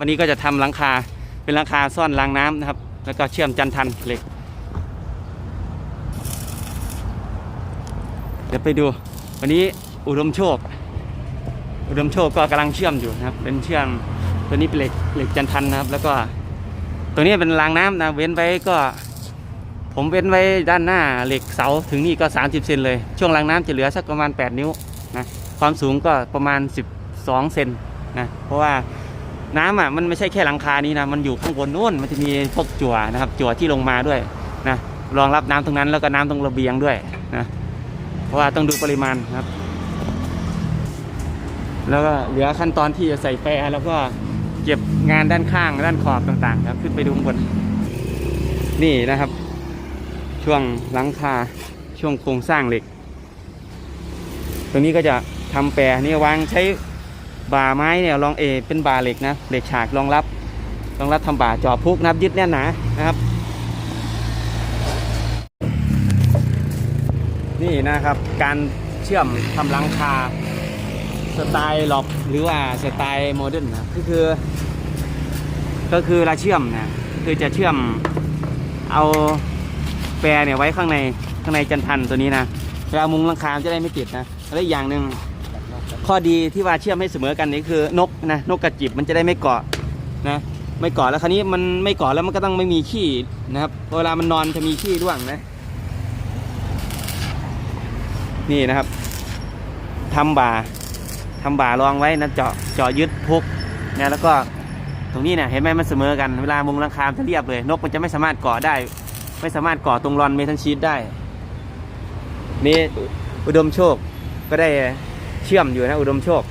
วันนี้ก็จะทำหลังคาเป็นหลังคาซ่อนรางน้ำนะครับ แล้วก็เชื่อมจันทันเหล็ก เดี๋ยวไปดู วันนี้อุดมโชค อุดมโชคก็กำลังเชื่อมอยู่นะครับ เป็นเชื่อมตัวนี้เป็นเหล็กเหล็กจันทันนะครับ แล้วก็ตัวนี้เป็นรางน้ำนะเว้นไว้ก็ ผมเว้นไว้ด้านหน้าเหล็กเสาถึงนี่ก็ 30เซนเลย ช่วงรางน้ำจะเหลือสักประมาณ 8 นิ้วนะความสูงก็ประมาณ 12เซนนะเพราะว่า น้ำอะมันไม่ใช่แค่หลังคานี้นะมันอยู่ข้างบนนู่นมันจะมีพวกจั่วนะครับ จั่วที่ลงมาด้วยนะรองรับน้ำตรงนั้นแล้วก็น้ำตรงระเบียงด้วยนะเพราะว่าต้องดูปริมาณนะครับ แล้วก็เหลือขั้นตอนที่จะใส่แปรแล้วก็เก็บงานด้านข้างด้านขอบต่างๆ ครับ ขึ้นไปดูข้างบนนี่นะครับ ช่วงหลังคาช่วงโครงสร้างเหล็ก ตรงนี้ก็จะทำแปรนี่วางใช้ บ่าไม้เนี่ยรองเอเป็นบ่าเหล็กนะเหล็กฉากรองรับรองรับทำบ่าจ่อพุกนะครับยึดแน่นหนานะครับ นี่นะครับการเชื่อมทำหลังคาสไตล์ล็อบหรือว่าสไตล์โมเดิร์นนะก็คือ ก็คือเราเชื่อมนะคือจะเชื่อมเอาแปรเนี่ยไว้ข้างในข้างในจันทันตัวนี้นะเวลามุงหลังคาจะได้ไม่ติดนะแล้วอีกอย่างหนึ่ง ข้อดีที่ว่าเชื่อมให้เสมอกันนี่คือนกนะนกกระจิบมันจะได้ไม่เกาะนะไม่เกาะแล้วคราวนี้มันไม่เกาะแล้วมันก็ต้องไม่มีขี้นะครับเวลามันนอนจะมีขี้ร่วงนะ นี่นะครับทำบ่าทำบ่ารองไว้นะเจาะเจาะยึดพุกนี่ยแล้วก็ตรงนี้เนี่ยเห็นไหมมันเสมอกันเวลามุงหลังคามจะเรียบเลย นกมันจะไม่สามารถเกาะได้ ไม่สามารถเกาะตรงรอนเมทัลชีตได้ นี่อุดมโชคก็ได้ เชื่อมอยู่นะอุดมโชค